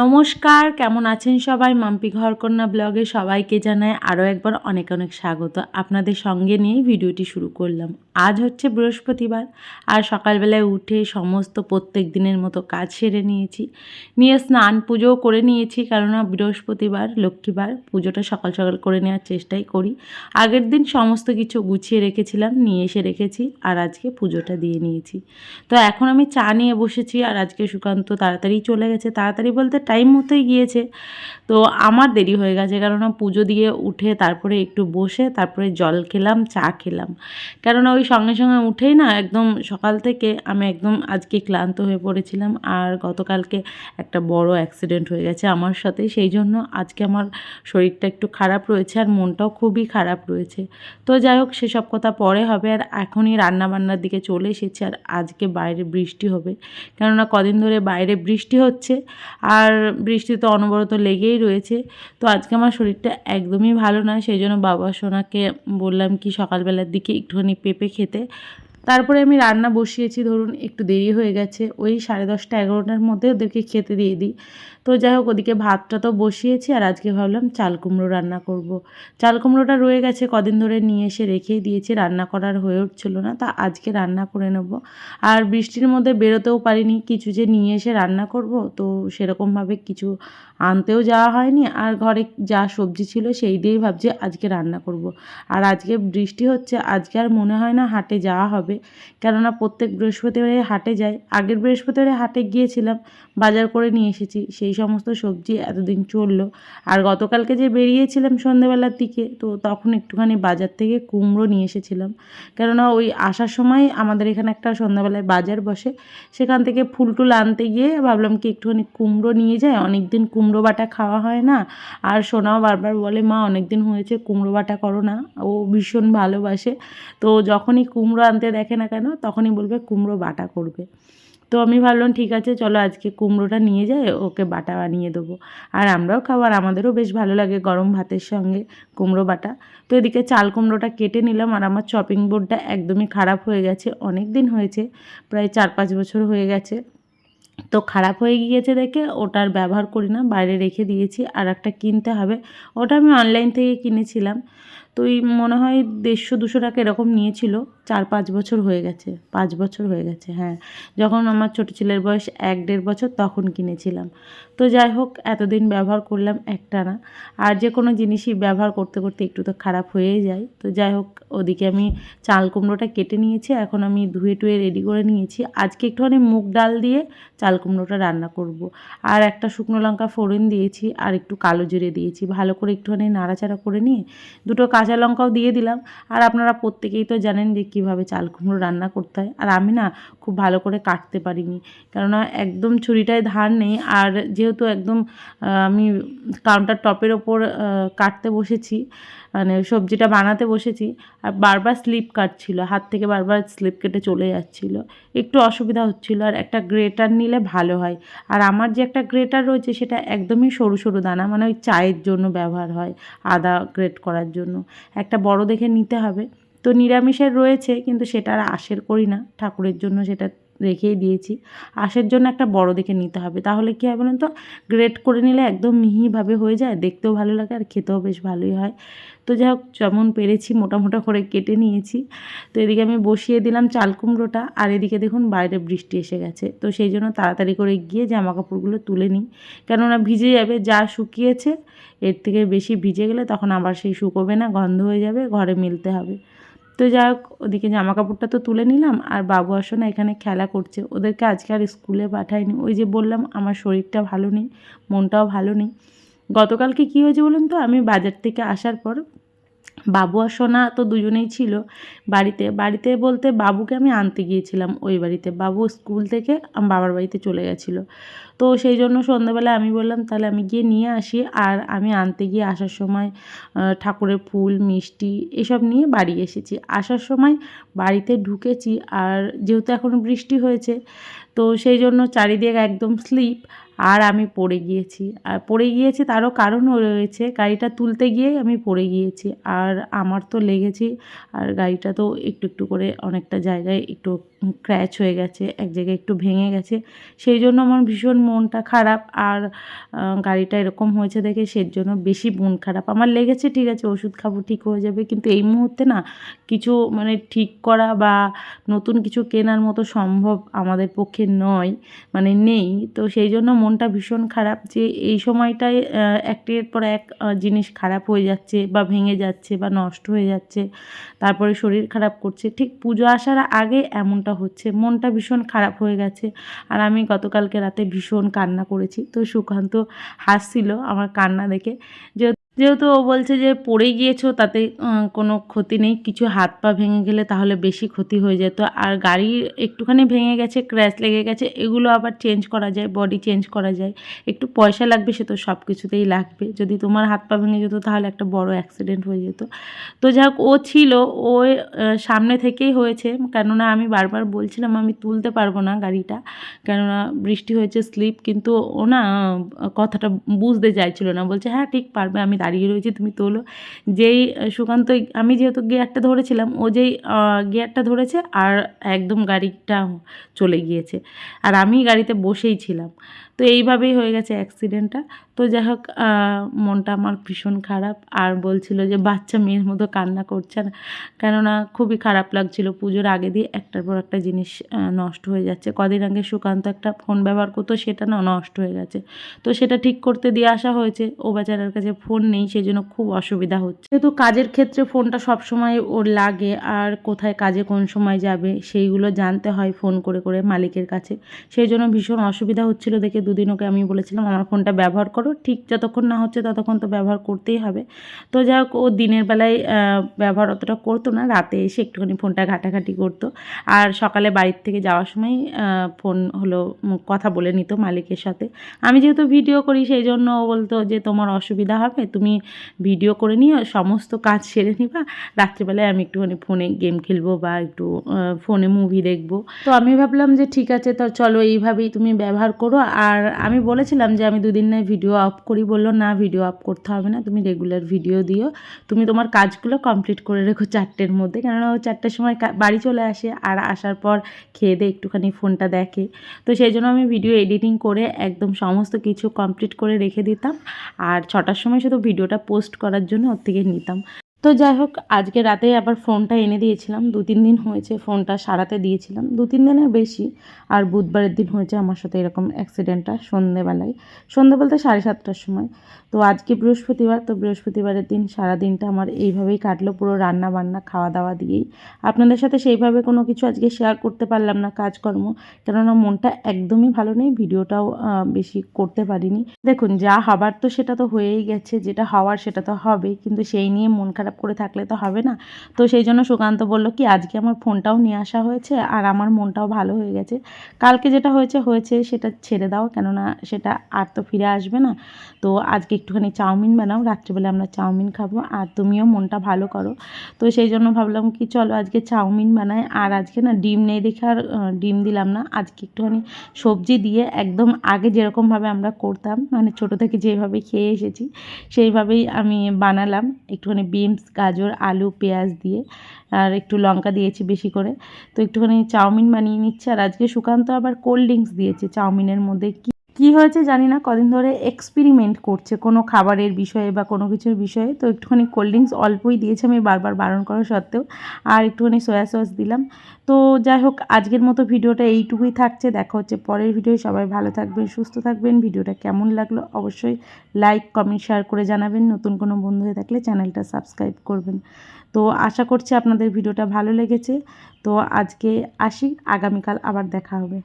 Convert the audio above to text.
নমস্কার, কেমন আছেন সবাই? মাম্পি ঘরকন্যা ব্লগে সবাইকে জানায় আরও একবার অনেক অনেক স্বাগত। আপনাদের সঙ্গে নিয়ে ভিডিওটি শুরু করলাম। আজ হচ্ছে বৃহস্পতিবার, আর সকালবেলায় উঠে সমস্ত প্রত্যেক দিনের মতো কাজ সেরে নিয়েছি। নিয়ে স্নান পুজোও করে নিয়েছি, কেননা বৃহস্পতিবার, লক্ষ্মীবার পুজোটা সকাল সকাল করে নেওয়ার চেষ্টাই করি। আগের দিন সমস্ত কিছু গুছিয়ে রেখেছিলাম, নিয়ে এসে রেখেছি, আর আজকে পুজোটা দিয়ে নিয়েছি। তো এখন আমি চা নিয়ে বসেছি, আর আজকে সুকান্ত তাড়াতাড়ি চলে গেছে। তাড়াতাড়ি বলতে টাইম মতোই গিয়েছে। তো আমার দেরি হয়ে গেছে কেননা পুজো দিয়ে উঠে তারপরে একটু বসে তারপরে জল খেলাম, চা খেলাম। কেননা ওই সঙ্গে সঙ্গে উঠেই না একদম সকাল থেকে আমি একদম আজকে ক্লান্ত হয়ে পড়েছিলাম, আর গতকালকে একটা বড় অ্যাক্সিডেন্ট হয়ে গেছে আমার সাথে। সেই জন্য আজকে আমার শরীরটা একটু খারাপ রয়েছে আর মনটাও খুবই খারাপ রয়েছে। তো যাই হোক, সেসব কথা পরে হবে আর এখনই রান্নাবান্নার দিকে চলে এসেছে আর আজকে বাইরে বৃষ্টি হবে। কেননা কদিন ধরে বাইরে বৃষ্টি হচ্ছে, আর বৃষ্টি তো অনবরত লেগেই রয়েছে। তো আজকে আমার শরীরটা একদমই ভালো নয় সেই জন্য বাবা সোনাকে বললাম কি সকালবেলার দিকে একটুখানি পেঁপে খেতে। তারপরে আমি রান্না বসিয়েছি, ধরুন একটু দেরি হয়ে গেছে, ওই সাড়ে দশটা এগারোটার মধ্যে ওদেরকে খেতে দিয়ে দিই। তো যাই হোক, ওদিকে ভাতটা তো বসিয়েছি আর আজকে ভাবলাম চাল কুমড়ো রান্না করব। চাল কুমড়োটা রয়ে গেছে, কদিন ধরে নিয়ে এসে রেখেই দিয়েছি, রান্না করার হয়ে উঠছিল না, তা আজকে রান্না করে নেব আর বৃষ্টির মধ্যে বেরোতেও পারিনি, কিছু যে নিয়ে এসে রান্না করব, তো সেরকমভাবে কিছু আনতেও যাওয়া হয়নি আর ঘরে যা সবজি ছিল সেই দিয়েই ভাবছি আজকে রান্না করব। আর আজকে বৃষ্টি হচ্ছে, আজকে আর মনে হয় না হাটে যাওয়া হবে কেননা প্রত্যেক বৃহস্পতিবারে হাটে যাই, আগের বৃহস্পতিবারে হাটে গিয়েছিলাম, বাজার করে নিয়ে এসেছি, সেই সমস্ত সবজি এতদিন চলল। আর গতকালকে যে বেরিয়েছিলাম সন্ধেবেলার দিকে, তো তখন একটুখানি বাজার থেকে কুমড়ো নিয়ে এসেছিলাম। কেননা ওই আসার সময় আমাদের এখানে একটা সন্ধ্যাবেলায় বাজার বসে, সেখান থেকে ফুল টুল আনতে গিয়ে ভাবলাম কি একটুখানি কুমড়ো নিয়ে যায় অনেক দিন কুমড়ো বাটা খাওয়া হয় না। আর সোনাও বারবার বলে, মা অনেক দিন হয়েছে, কুমড়ো বাটা করো না। ও ভীষণ ভালোবাসে। তো যখনই কুমড়ো আনতে দেখে না কেন, তখনই বলবে কুমড়ো বাটা করবে। তো আমি ভাবলাম, ঠিক আছে, চলো আজকে কুমড়োটা নিয়ে যাই, ওকে বাটা বানিয়ে দেবো। আর আমরাও খাব, আর আমাদেরও বেশ ভালো লাগে গরম ভাতের সঙ্গে কুমড়ো বাটা। তো এদিকে চাল কুমড়োটা কেটে নিলাম, আর আমার চপিং বোর্ডটা একদমই খারাপ হয়ে গেছে, অনেক দিন হয়েছে, প্রায় চার পাঁচ বছর হয়ে গেছে। তো খারাপ হয়ে গিয়েছে দেখে ওটার ব্যবহার করি না, বাইরে রেখে দিয়েছি, আর একটা কিনতে হবে। ওটা আমি অনলাইন থেকে কিনেছিলাম। তো এই মনে হয় দেড়শো, দুশো টাকা এরকম নিয়েছিল। চার, পাঁচ বছর হয়ে গেছে, পাঁচ বছর হয়ে গেছে হ্যাঁ। যখন আমার ছোটো ছেলের বয়স এক, দেড় বছর তখন কিনেছিলাম। তো যাই হোক, এতদিন ব্যবহার করলাম একটা না। আর যে কোনো জিনিসই ব্যবহার করতে করতে একটু তো খারাপ হয়েই যায়। তো যাই হোক, ওদিকে আমি চাল কুমড়োটা কেটে নিয়েছি, এখন আমি ধুয়ে টুয়ে রেডি করে নিয়েছি। আজকে একটুখানি মুগ ডাল দিয়ে চাল কুমড়োটা রান্না করব। আর একটা শুকনো লঙ্কা ফোড়ন দিয়েছি, আর একটু কালো জিরে দিয়েছি। ভালো করে একটুখানি নাড়াচাড়া করে নিয়ে দুটো কাঁচা লঙ্কাও দিয়ে দিলাম। আর আপনারা প্রত্যেকেই তো জানেন যে কীভাবে চাল কুমড়ো রান্না করতে হয়। আর আমি না খুব ভালো করে কাটতে পারিনি। কেননা একদম ছুরিটায় ধার নেই। আর যেহেতু একদম আমি কাউন্টার টপের ওপর কাটতে বসেছি মানে সবজিটা বানাতে বসেছি আর বারবার স্লিপ কাটছিল, হাত থেকে বারবার স্লিপ কেটে চলে যাচ্ছিল। একটু অসুবিধা হচ্ছিল আর একটা গ্রেটার নিলে ভালো হয়। আর আমার যে একটা গ্রেটার রয়েছে সেটা একদমই সরু সরু দানা মানে ওই চায়ের জন্য ব্যবহার হয় আদা গ্রেট করার জন্য। একটা বড় দেখে নিতে হবে। তো নিরামিষের রয়েছে, কিন্তু সেটা আর আশের করি না। ঠাকুরের জন্য সেটা রেখেই দিয়েছি। আশের জন্য একটা বড় দেখে নিতে হবে। তাহলে কী হয় বলুন তো? গ্রেট করে নিলে একদম মিহিভাবে হয়ে যায়, দেখতেও ভালো লাগে আর খেতেও বেশ ভালোই হয়। তো যাই হোক, যেমন পেরেছি, মোটা মোটা করে কেটে নিয়েছি। তো এদিকে আমি বসিয়ে দিলাম চাল কুমড়োটা আর এদিকে দেখুন বাইরে বৃষ্টি এসে গেছে। তো সেই জন্য তাড়াতাড়ি করে গিয়ে জামা কাপড়গুলো তুলে নিই। কেননা ভিজে যাবে, যা শুকিয়েছে, এর থেকে বেশি ভিজে গেলে তখন আবার সেই শুকোবে না, গন্ধ হয়ে যাবে, ঘরে মিলতে হবে। তো যাই হোক ওদিকে জামা কাপড়টা তো তুলে নিলাম আর বাবু আসো না, এখানে খেলা করছে। ওদেরকে আজকে আর স্কুলে পাঠায়নি ওই যে বললাম, আমার শরীরটা ভালো নেই, মনটাও ভালো নেই। গতকালকে কী হয়েছে বলুন তো? আমি বাজার থেকে আসার পর বাবু আর সোনা তো দুজনেই ছিল বাড়িতে। বাড়িতে বলতে বাবুকে আমি আনতে গিয়েছিলাম ওই বাড়িতে। বাবু স্কুল থেকে বাবার বাড়িতে চলে গেছিল। তো সেই জন্য সন্ধ্যাবেলা আমি বললাম, তাহলে আমি গিয়ে নিয়ে আসি। আর আমি আনতে গিয়ে আসার সময় ঠাকুরের ফুল, মিষ্টি এসব নিয়ে বাড়ি এসেছি। আসার সময় বাড়িতে ঢুকেছি আর যেহেতু এখন বৃষ্টি হয়েছে, তো সেই জন্য চারিদিক একদম স্লিপ আর আমি পড়ে গিয়েছি। আর পড়ে গিয়েছি তারও কারণও রয়েছে, গাড়িটা তুলতে গিয়ে আমি পড়ে গিয়েছি। আর আমার তো লেগেছি, আর গাড়িটা তো একটু একটু করে অনেকটা জায়গায় একটু ক্র্যাচ হয়ে গেছে, এক জায়গায় একটু ভেঙে গেছে। সেই জন্য আমার ভীষণ মনটা খারাপ আর গাড়িটা এরকম হয়েছে দেখে সেই জন্য বেশি মন খারাপ। আমার লেগেছে, ঠিক আছে, ওষুধ খাব, ঠিক হয়ে যাবে। কিন্তু এই মুহূর্তে না, কিছু মানে ঠিক করা বা নতুন কিছু কেনার মতো সম্ভব আমাদের পক্ষে নয় মানে নেই। তো সেই জন্য মনটা ভীষণ খারাপ যে এই সময়টায় একটির পর এক জিনিস খারাপ হয়ে যাচ্ছে বা ভেঙে যাচ্ছে বা নষ্ট হয়ে যাচ্ছে, তারপরে শরীর খারাপ করছে। ঠিক পুজো আসার আগে এমনটা হচ্ছে, মনটা ভীষণ খারাপ হয়ে গেছে। আর আমি গতকালকে রাতে ভীষণ কান্না করেছি। তো সুকান্ত হাসছিল আমার কান্না দেখে। যে যেহেতু ও বলছে যে পড়ে গিয়েছো, তাতে কোনো ক্ষতি নেই। কিছু হাত পা ভেঙে গেলে তাহলে বেশি ক্ষতি হয়ে যেত। আর গাড়ি একটুখানি ভেঙে গেছে ক্র্যাশ লেগে গেছে, এগুলো আবার চেঞ্জ করা যায় বডি চেঞ্জ করা যায়। একটু পয়সা লাগবে, সে তো সব কিছুতেই লাগবে। যদি তোমার হাত পা ভেঙে যেত, তাহলে একটা বড় অ্যাক্সিডেন্ট হয়ে যেত। তো যাই ও ছিল, ও সামনে থেকেই হয়েছে। কেননা আমি বারবার বলছিলাম, আমি তুলতে পারব না গাড়িটা। কেননা বৃষ্টি হয়েছে স্লিপ কিন্তু ও না কথাটা বুঝতে চাইছিল না। বলছে হ্যাঁ ঠিক পারবে, আমি দাঁড়িয়ে রয়েছে, তুমি তোলো। যেই সুকান্ত আমি যেহেতু গিয়ারটা ধরেছিলাম, ও যেই গিয়ারটা ধরেছে আর একদম গাড়িটা চলে গিয়েছে। আর আমি গাড়িতে বসেই ছিলাম। তো এইভাবেই হয়ে গেছে অ্যাক্সিডেন্টটা তো যাই হোক মনটা আমার ভীষণ খারাপ। আর বলছিল যে, বাচ্চা মেয়ের মতো কান্না করছে না। কেননা খুবই খারাপ লাগছিল পুজোর আগে দিয়ে একটার পর একটা জিনিস নষ্ট হয়ে যাচ্ছে। কদিন আগে সুকান্ত একটা ফোন ব্যবহার করতো, সেটা না নষ্ট হয়ে গেছে। তো সেটা ঠিক করতে দিয়ে আসা হয়েছে। ও বেচারার কাছে ফোন নেই সেই জন্য খুব অসুবিধা হচ্ছে। যেহেতু কাজের ক্ষেত্রে ফোনটা সব সময় ওর লাগে, আর কোথায় কাজে কোন সময় যাবে, সেইগুলো জানতে হয় ফোন করে করে মালিকের কাছে। সেই জন্য ভীষণ অসুবিধা হচ্ছিল দেখে। দুদিন ওকে আমি বলেছিলাম, আমার ফোনটা ব্যবহার করো। ঠিক যতক্ষণ না হচ্ছে ততক্ষণ তো ব্যবহার করতেই হবে। তো যাই হোক, ও দিনের বেলায় ব্যবহার অতটা করতো না, রাতে এসে একটুখানি ফোনটা ঘাটাঘাটি করতো। আর সকালে বাড়ির থেকে যাওয়ার সময় ফোন হলো কথা বলে নিত মালিকের সাথে। আমি যেহেতু ভিডিও করি, সেই জন্য ও বলতো যে, তোমার অসুবিধা হবে, তুমি ভিডিও করে নিও, সমস্ত কাজ সেরে নিবা। রাত্রিবেলায় আমি একটুখানি ফোনে গেম খেলব বা একটু ফোনে মুভি দেখব। তো আমি ভাবলাম যে, ঠিক আছে, তো চলো এইভাবেই তুমি ব্যবহার করো। আর আমি বলেছিলাম যে, আমি দুদিন নয় ভিডিও অফ করি বলল, না ভিডিও অফ করতে হবে না, তুমি রেগুলার ভিডিও দিও। তুমি তোমার কাজগুলো কমপ্লিট করে রেখো চারটের মধ্যে। কেননা ও চারটের সময় বাড়ি চলে আসে আর আসার পর খেয়ে দিয়ে একটুখানি ফোনটা দেখে। তো সেই জন্য আমি ভিডিও এডিটিং করে একদম সমস্ত কিছু কমপ্লিট করে রেখে দিতাম। আর ছটার সময় শুধু ভিডিওটা পোস্ট করার জন্য ওর থেকে নিতাম। তো যাই হোক, আজকে রাতে আবার ফোনটা এনে দিয়েছিলাম। দু তিন দিন হয়েছে ফোনটা সারাতে দিয়েছিলাম। দু তিন দিনের বেশি, আর বুধবারের দিন হয়েছে আমার সাথে এরকম অ্যাক্সিডেন্টটা সন্ধেবেলায়। সন্ধে বলতে সাড়ে সাতটার সময়। তো আজকে বৃহস্পতিবার, তো বৃহস্পতিবারের দিন সারা দিনটা আমার এইভাবেই কাটলো, পুরো রান্না বান্না খাওয়া দাওয়া দিয়েই। আপনাদের সাথে সেইভাবে কোনো কিছু আজকে শেয়ার করতে পারলাম না কাজকর্ম, কেননা মনটা একদমই ভালো নেই, ভিডিওটাও বেশি করতে পারিনি। দেখুন, যা হবার তো সেটা তো হয়েই গেছে, যেটা হওয়ার সেটা তো হবে কিন্তু সেই নিয়ে মন খারাপ করে থাকলে তো হবে না। তো সেই জন্য সুকান্ত বলল, কি, আজকে আমার ফোনটাও নিয়ে আসা হয়েছে আর আমার মনটাও ভালো হয়ে গেছে। কালকে যেটা হয়েছে হয়েছে, সেটা ছেড়ে দাও। কেননা সেটা আর তো ফিরে আসবে না। তো আজকে একটুখানি চাউমিন বানাও। রাত্রিবেলা আমরা চাউমিন খাব আর তুমিও মনটা ভালো করো। তো সেই জন্য ভাবলাম কি, চলো আজকে চাউমিন বানাই। আর আজকে না ডিম নেই দেখে আর ডিম দিলাম না। আজকে একটুখানি সবজি দিয়ে একদম আগে যেরকমভাবে আমরা করতাম মানে ছোটো থেকে যেভাবে খেয়ে এসেছি, সেইভাবেই আমি বানালাম। একটুখানি বিনস গাজর, আলু, পেঁয়াজ দিয়ে, আর একটু লঙ্কা দিয়েছি বেশি করে। তো একটুখানি চাউমিন বানিয়ে নিচ্ছে। আর আজকে সুকান্ত আবার কোল্ড ড্রিঙ্কস দিয়েছে চাউমিনের মধ্যে। কি কী হয়েছে জানি না, কদিন ধরে এক্সপেরিমেন্ট করছে কোনো খাবারের বিষয়ে বা কোনো কিছুর বিষয়ে। তো একটুখানি কোল্ড ড্রিঙ্কস অল্পই দিয়েছে, আমি বারবার বারণ করা সত্ত্বেও, আর একটুখানি সয়া সস দিলাম। তো যাই হোক, আজকের মতো ভিডিওটা এইটুকুই থাকছে। দেখা হচ্ছে পরের ভিডিও সবাই ভালো থাকবেন, সুস্থ থাকবেন। ভিডিওটা কেমন লাগল অবশ্যই লাইক কমেন্ট শেয়ার করে জানাবেন। নতুন কোনো বন্ধু হয়ে থাকলে চ্যানেলটা সাবস্ক্রাইব করবেন। তো আশা করছি আপনাদের ভিডিওটা ভালো লেগেছে। তো আজকে আসি, আগামীকাল আবার দেখা হবে।